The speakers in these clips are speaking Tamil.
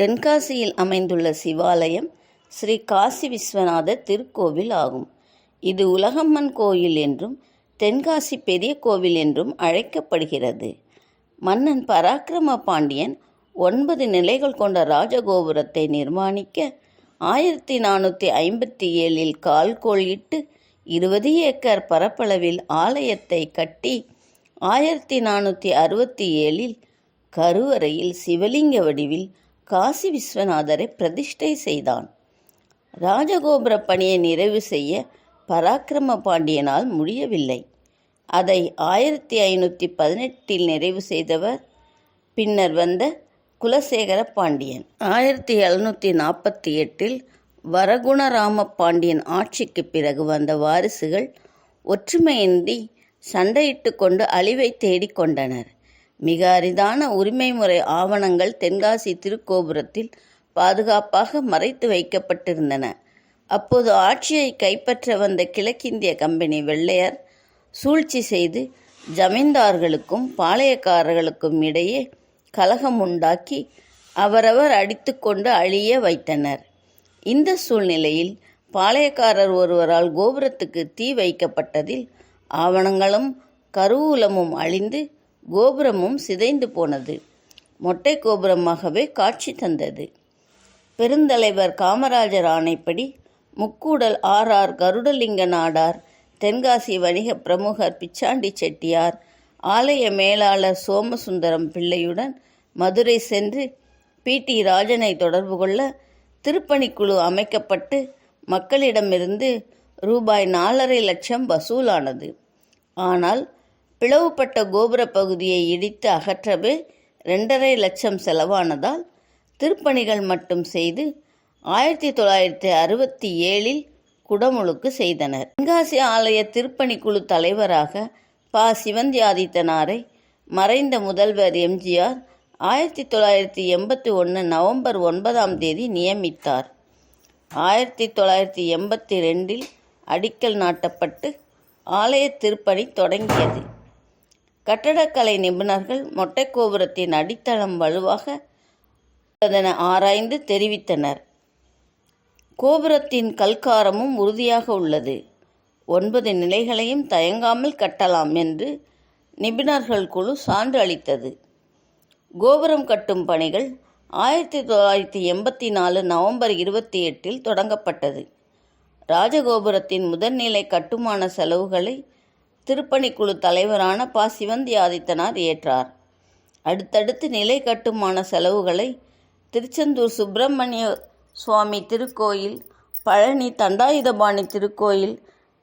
தென்காசியில் அமைந்துள்ள சிவாலயம் ஸ்ரீ காசி விஸ்வநாதர் திருக்கோவில் ஆகும். இது உலகம்மன் கோயில் என்றும் தென்காசி பெரிய கோவில் என்றும் அழைக்கப்படுகிறது. மன்னன் பராக்கிரம பாண்டியன் ஒன்பது நிலைகள் கொண்ட ராஜகோபுரத்தை நிர்மாணிக்க ஆயிரத்தி நானூற்றி ஐம்பத்தி ஏழில் கால்கோள் இட்டு இருபது ஏக்கர் பரப்பளவில் ஆலயத்தை கட்டி ஆயிரத்தி நானூற்றி அறுபத்தி ஏழில் கருவறையில் சிவலிங்க வடிவில் காசி விஸ்வநாதரை பிரதிஷ்டை செய்தான். ராஜகோபுர பணியை நிறைவு செய்ய பராக்கிரம பாண்டியனால் முடியவில்லை. அதை ஆயிரத்தி ஐநூற்றி பதினெட்டில் நிறைவு செய்தவர் பின்னர் வந்த குலசேகர பாண்டியன். ஆயிரத்தி எழுநூற்றி நாற்பத்தி எட்டில் வரகுணராம பாண்டியன் ஆட்சிக்கு பிறகு வந்த வாரிசுகள் ஒற்றுமையின்றி சண்டையிட்டு கொண்டு அழிவை தேடிக்கொண்டனர் மிக அரிதான உரிமை முறை ஆவணங்கள் தென்காசி திருக்கோபுரத்தில் பாதுகாப்பாக மறைத்து வைக்கப்பட்டிருந்தன. அப்போது ஆட்சியை கைப்பற்ற வந்த கிழக்கிந்திய கம்பெனி வெள்ளையர் சூழ்ச்சி செய்து ஜமீன்தார்களுக்கும் பாளையக்காரர்களுக்கும் இடையே கலகம் உண்டாக்கி அவரவர் அடித்துக்கொண்டு அழிய வைத்தனர். இந்த சூழ்நிலையில் பாளையக்காரர் ஒருவரால் கோபுரத்துக்கு தீ வைக்கப்பட்டதில் ஆவணங்களும் கருவூலமும் அழிந்து கோபுரமும் சிதைந்து போனது. மொட்டை கோபுரமாகவே காட்சி தந்தது. பெருந்தலைவர் காமராஜர் ஆணைப்படி முக்கூடல் ஆர்ஆர் கருடலிங்க நாடார் தென்காசி வணிக பிரமுகர் பிச்சாண்டி செட்டியார் ஆலய மேலாளர் சோமசுந்தரம் பிள்ளையுடன் மதுரை சென்று பி. டி. ராஜனை தொடர்பு கொள்ள திருப்பணிக்குழு அமைக்கப்பட்டு மக்களிடமிருந்து ரூபாய் நாலரை லட்சம் வசூலானது. ஆனால் பிளவுபட்ட கோபுர பகுதியை இடித்து அகற்றவே ரெண்டரை லட்சம் செலவானதால் திருப்பணிகள் மட்டும் செய்து ஆயிரத்தி தொள்ளாயிரத்தி அறுபத்தி ஏழில் குடமுழுக்கு செய்தனர். தென்காசி ஆலய திருப்பணிக்குழு தலைவராக ப. சிவந்தி ஆதித்தனாரை மறைந்த முதல்வர் எம்ஜிஆர் ஆயிரத்தி தொள்ளாயிரத்தி எண்பத்தி ஒன்று நவம்பர் ஒன்பதாம் தேதி நியமித்தார். ஆயிரத்தி தொள்ளாயிரத்தி எண்பத்தி ரெண்டில் அடிக்கல் நாட்டப்பட்டு ஆலய திருப்பணி தொடங்கியது. கட்டடக்கலை நிபுணர்கள் மொட்டை கோபுரத்தின் அடித்தளம் வலுவாக உள்ளதென ஆராய்ந்து தெரிவித்தனர். கோபுரத்தின் கல்காரமும் உறுதியாக உள்ளது. ஒன்பது நிலைகளையும் தயங்காமல் கட்டலாம் என்று நிபுணர்கள் குழு சான்று அளித்தது. கோபுரம் கட்டும் பணிகள் ஆயிரத்தி தொள்ளாயிரத்தி எண்பத்தி நாலு நவம்பர் இருபத்தி எட்டில் தொடங்கப்பட்டது. ராஜகோபுரத்தின் முதல்நிலை கட்டுமான செலவுகளை திருப்பணிக்குழு தலைவரான பா. சிவந்தி ஆதித்தனார் ஏற்றார். அடுத்தடுத்து நிலை கட்டுமான செலவுகளை திருச்செந்தூர் சுப்பிரமணிய சுவாமி திருக்கோயில் பழனி தண்டாயுதபாணி திருக்கோயில்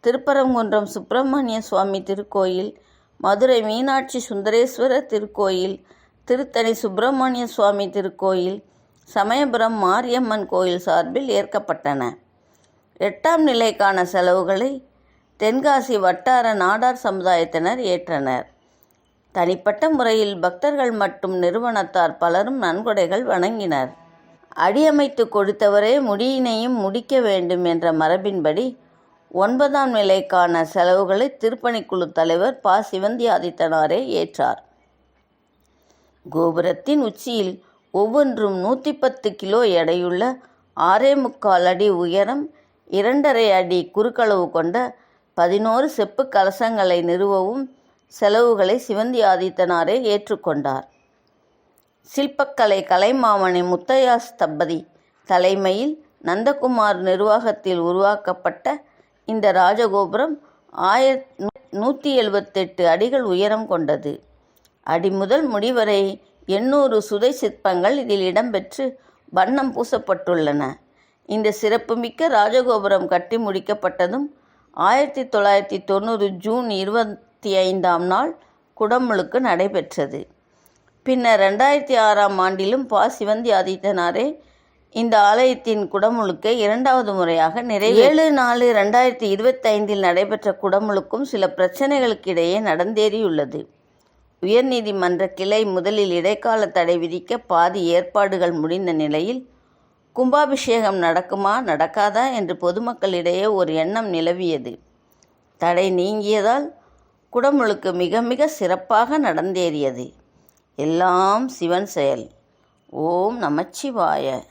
திருப்பரங்குன்றம் சுப்பிரமணிய சுவாமி திருக்கோயில் மதுரை மீனாட்சி சுந்தரேஸ்வரர் திருக்கோயில் திருத்தணி சுப்பிரமணிய சுவாமி திருக்கோயில் சமயபுரம் மாரியம்மன் கோயில் சார்பில் ஏற்கப்பட்டன. எட்டாம் நிலைக்கான செலவுகளை தென்காசி வட்டார நாடார் சமுதாயத்தினர் ஏற்றனர். தனிப்பட்ட முறையில் பக்தர்கள் மற்றும் நிறுவனத்தார் பலரும் நன்கொடைகள் வணங்கினர். அடியமைத்து கொடுத்தவரே முடியினையும் முடிக்க வேண்டும் என்ற மரபின்படி ஒன்பதாம் நிலைக்கான செலவுகளை திருப்பணிக்குழு தலைவர் ப. சிவந்தி ஆதித்தனாரே ஏற்றார். கோபுரத்தின் உச்சியில் ஒவ்வொன்றும் நூற்றி பத்து கிலோ எடையுள்ள ஆறே முக்கால் அடி உயரம் இரண்டரை அடி குறுக்களவு கொண்ட பதினோரு செப்பு கலசங்களை நிறுவவும் செலவுகளை சிவந்தி ஆதித்தனாரே ஏற்றுக்கொண்டார். சில்பக்கலை கலைமாமணி முத்தையாஸ் தம்பதி தலைமையில் நந்தகுமார் நிர்வாகத்தில் உருவாக்கப்பட்ட இந்த ராஜகோபுரம் ஆயிர நூற்றி எழுபத்தெட்டு அடிகள் உயரம் கொண்டது. அடி முதல் முடிவரை எண்ணூறு சுதை சிற்பங்கள் இதில் இடம்பெற்று வண்ணம் பூசப்பட்டுள்ளன. இந்த சிறப்புமிக்க ராஜகோபுரம் கட்டி முடிக்கப்பட்டதும் ஆயிரத்தி தொள்ளாயிரத்தி தொண்ணூறு ஜூன் இருபத்தி ஐந்தாம் நாள் குடமுழுக்கு நடைபெற்றது. பின்னர் ரெண்டாயிரத்தி ஆறாம் ஆண்டிலும் பா. சிவந்தி ஆதித்தனாரே இந்த ஆலயத்தின் குடமுழுக்கை இரண்டாவது முறையாக நிறைய ஏழு நாலு ரெண்டாயிரத்தி இருபத்தைந்தில் நடைபெற்ற குடமுழுக்கும் சில பிரச்சனைகளுக்கிடையே நடந்தேறியுள்ளது. உயர்நீதிமன்ற கிளை முதலில் இடைக்கால தடை விதிக்க பாதி ஏற்பாடுகள் முடிந்த நிலையில் கும்பாபிஷேகம் நடக்குமா நடக்காதா என்று பொதுமக்களிடையே ஒரு எண்ணம் நிலவியது. தடை நீங்கியதால் குடமுழுக்கு மிக மிக சிறப்பாக நடந்தேறியது. எல்லாம் சிவன் செயல். ஓம் நமச்சிவாய.